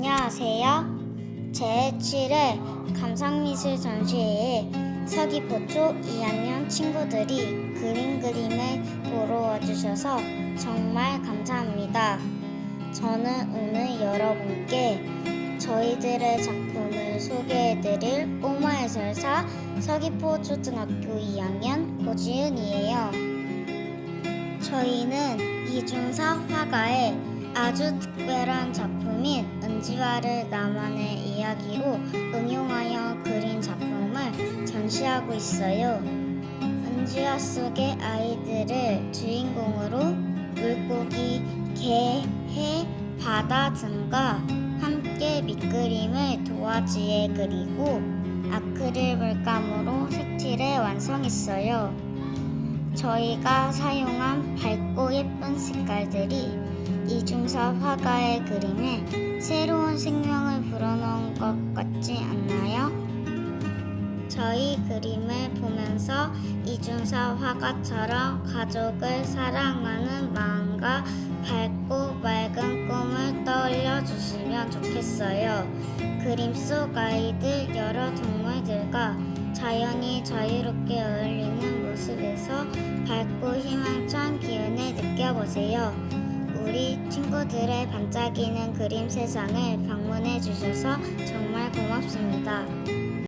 안녕하세요. 제7회 감상미술 전시회에 서귀포초 2학년 친구들이 그림 그림을 보러 와주셔서 정말 감사합니다. 저는 오늘 여러분께 저희들의 작품을 소개해드릴 꼬마 해설사 서귀포 초등학교 2학년 고지은이에요. 저희는 이중사 화가의 아주 특별한 작품인 은지와를 나만의 이야기로 응용하여 그린 작품을 전시하고 있어요. 은지와 속의 아이들을 주인공으로 물고기, 개, 해, 바다 등과 함께 밑그림을 도화지에 그리고 아크릴 물감으로 색칠해 완성했어요. 저희가 사용한 밝고 예쁜 색깔들이 이중사 화가의 그림에 새로운 생명을 불어넣은 것 같지 않나요? 저희 그림을 보면서 이중사 화가처럼 가족을 사랑하는 마음과 밝고 맑은 꿈을 떠올려 주시면 좋겠어요. 그림 속 아이들 여러 동물들과 자연이 자유롭게 어울리는 모습에서 밝고 희망찬 기운을 느껴보세요. 우리 친구들의 반짝이는 그림 세상을 방문해 주셔서 정말 고맙습니다.